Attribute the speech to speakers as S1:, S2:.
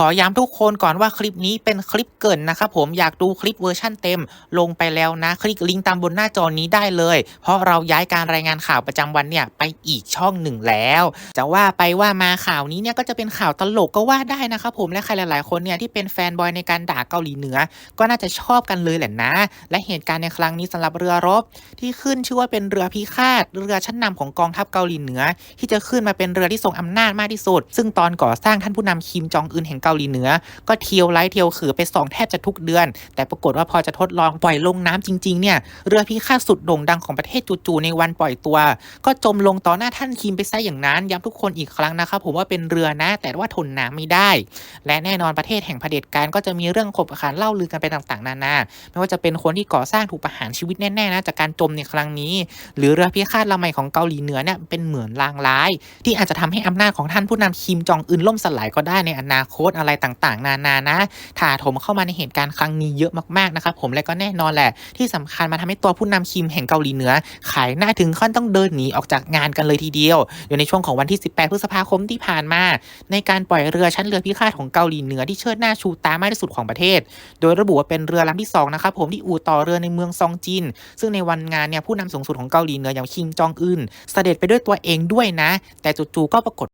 S1: ขอย้ำทุกคนก่อนว่าคลิปนี้เป็นคลิปเกินนะครับผมอยากดูคลิปเวอร์ชั่นเต็ม ลงไปแล้วนะ คลิกลิงก์ตามบนหน้าจอนี้ได้เลย เพราะเราย้ายการรายงานข่าวประจำวันเนี่ยไปอีกช่องหนึ่งแล้ว จะว่าไปว่ามาข่าวนี้เนี่ยก็จะเป็นข่าวตลกก็ว่าได้นะครับผมและใครหลาย ๆ คนเนี่ยที่เป็นแฟนบอยในการด่าเกาหลีเหนือ ก็น่าจะชอบกันเลยแหละนะ และเหตุการณ์ในครั้งนี้สำหรับเรือรบ ที่ขึ้นชื่อว่าเป็นเรือพิฆาตเรือชั้นนำของกองทัพเกาหลีเหนือ ที่จะขึ้นมาเป็นเรือที่ทรงอำนาจมากที่สุด ซึ่งตอนก่อสร้างท่านผู้นำคิมจองอึนแห่งเกาหลีเหนือ ก็เที่ยวไล่เที่ยวขือไปสองแทบจะทุกเดือน แต่ปรากฏว่าพอจะทดลองปล่อยลงน้ำจริงๆเนี่ยเรือพิฆาตสุดโด่งดังของประเทศจู่ๆในวันปล่อยตัว ก็จมลงต่อหน้าท่านคิมไปซะอย่างนั้นย้ำทุกคนอีกครั้งนะครับผมว่าเป็นเรือนะ แต่ว่าทนน้ำไม่ได้ และแน่นอนประเทศแห่งเผด็จการก็จะมีเรื่องขบขานเล่าลือกันไปต่างๆ นานา ไม่ว่าจะเป็นคนที่ก่อสร้างถูกประหารชีวิตแน่ๆนะจากการจมในครั้งนี้ หรือเรือพิฆาตลำใหม่ของเกาหลีเหนือเนี่ยเป็นเหมือนลางร้าย ที่อาจจะทำให้อำนาจของท่านผู้นำคิมจองอึนล่มสลายก็ได้ในอนาคตอะไรต่างๆ นานานะถาโถมเข้ามาในเหตุการณ์ครั้งนี้เยอะมากๆนะครับผมและก็แน่นอนแหละ ที่สำคัญมาทำให้ตัวผู้นำคิมแห่งเกาหลีเหนือ ขายหน้าถึงขั้นต้องเดินหนีออกจากงานกันเลยทีเดียว อยู่ในช่วงของวันที่ 18 พฤษภาคมที่ผ่านมา ในการปล่อยเรือชั้นเรือพิฆาตของเกาหลีเหนือที่เชิดหน้าชูตามากที่สุดของประเทศ โดยระบุว่าเป็นเรือลำที่สองนะครับผมที่อู่ต่อเรือในเมืองซองจิน ซึ่งในวันงานเนี่ยผู้นำสูงสุดของเกาหลีเหนืออย่างคิมจองอึนเสด็จไปด้วยตัวเองด้วยนะ แต่จู่ๆก็ปรากฏ